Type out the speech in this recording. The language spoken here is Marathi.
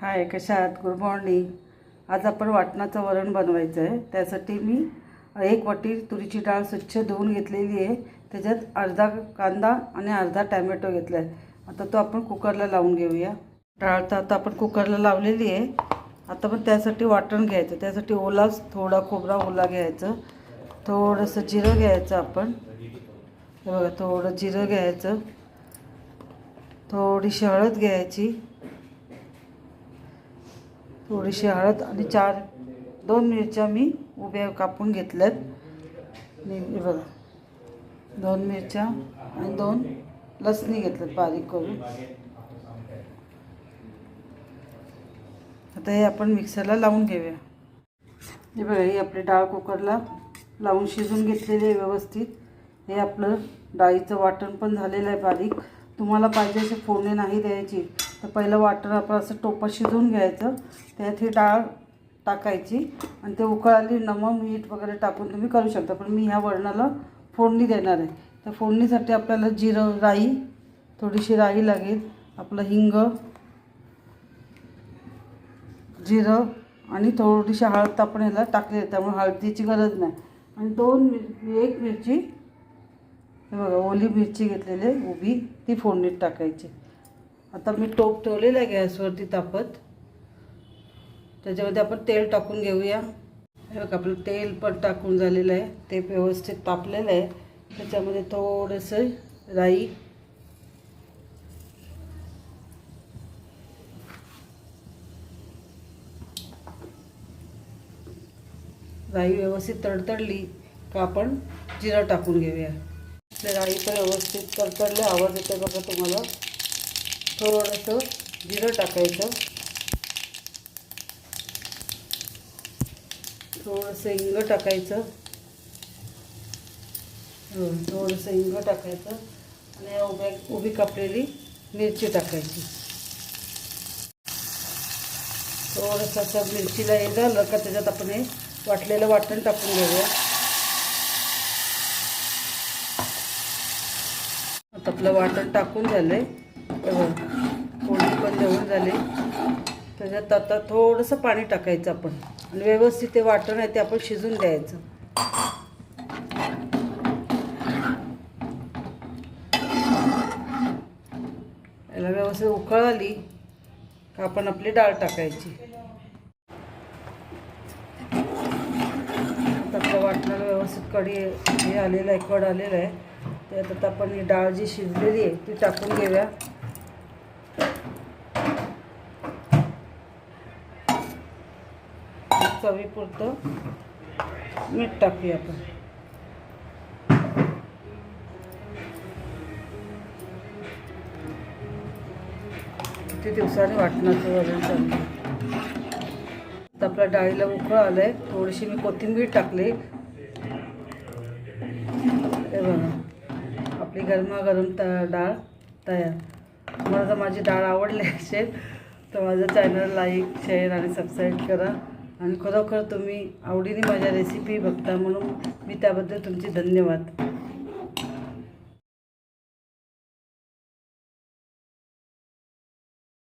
हाय कशा आहात? गुड मॉर्निंग आज आपण वाटणाचं वरण बनवायचं आहे. त्यासाठी मी एक वाटी तुरीची डाळ स्वच्छ धुवून घेतलेली आहे. त्याच्यात अर्धा कांदा आणि अर्धा टॅमॅटो घेतला आहे आता तो आपण कुकरला लावून घेऊया. डाळ तर आता आपण कुकरला लावलेली आहे. आता पण त्यासाठी वाटण घ्यायचं. त्यासाठी ओला थोडा खोबरा ओला घ्यायचं. थोडंसं जिरं घ्यायचं आपण. बघा थोडं जिरं घ्यायचं. थोडीशी हळद घ्यायची. थोडीशी हळद आणि चार दोन मिरच्या मी उभ्या कापून घेतल्यात. बघा दोन मिरच्या आणि दोन लसणी घेतल्यात बारीक करून. आता हे आपण मिक्सरला लावून घेऊया. हे बघा ही आपली डाळ कुकरला लावून शिजून घेतलेली आहे व्यवस्थित. हे आपलं डाळीचं वाटण पण झालेलं आहे बारीक. तुम्हाला पाहिजे असे फोडणे नाही द्यायची. तर पहिलं वाटर आपण असं टोपं शिजवून घ्यायचं. त्यात ही डाळ टाकायची आणि ते उकळाली नमक मीठ वगैरे टाकून तुम्ही करू शकता. पण मी ह्या वरणाला फोडणी देणार आहे. तर फोडणीसाठी आपल्याला जिरं राई थोडीशी राई लागेल. आपलं हिंग जिरं आणि थोडीशी हळद आपण ह्याला टाकली त्यामुळे हळदीची गरज नाही. आणि दोन मिर एक मिरची हे बघा ओली मिरची घेतलेली आहे. उभी ती फोडणीत टाकायची. आता मी टोप ठेवलेलं आहे गॅसवरती तापत. त्याच्यामध्ये आपण तेल टाकून घेऊया. हे बघ आपलं तेल पण टाकून झालेलं आहे. ते व्यवस्थित तापलेलं आहे. त्याच्यामध्ये थोडंसं राई. राई व्यवस्थित तडतडली का आपण जिरं टाकून घेऊया. राई पण व्यवस्थित तडतडले आवाज येते बघा तुम्हाला? थोडंसं जिरं टाकायचं. थोडंसं हिंग टाकायचं. थोडंसं हिंग टाकायचं आणि उभ्या उभी कापलेली मिरची टाकायची. थोडंसं असं मिरचीला हे झालं का त्याच्यात आपण हे वाटलेलं वाटण टाकून घेऊया. आता आपलं वाटण टाकून झालं आहे पोळी पण जेवण झाले. त्याच्यात आता थोडंसं पाणी टाकायचं आपण. आणि व्यवस्थित ते वाटण आहे ते आपण शिजून द्यायचं. याला व्यवस्थित उकळ आली का आपण आपली डाळ टाकायची. आता वाटणाला व्यवस्थित कडी हे आलेलं आहे कड आलेलं आहे. त्यात आता आपण ही डाळ जी शिजलेली आहे ती टाकून घेऊया. चवीपुरतं मीठ टाकूया आपण. किती दिवसांनी वाटणाचं वजन चाललं आपल्या डाळीला उकळ आलं आहे थोडीशी मी कोथिंबीर टाकली. हे बघा. आपली गरमागरम त डाळ तयार. मला जर माझी डाळ आवडली असेल तर माझं चॅनल लाईक शेअर आणि सबस्क्राईब करा. आणि खरोखर तुम्ही आवडीने माझ्या रेसिपी बघता म्हणून मी त्याबद्दल तुमचे धन्यवाद.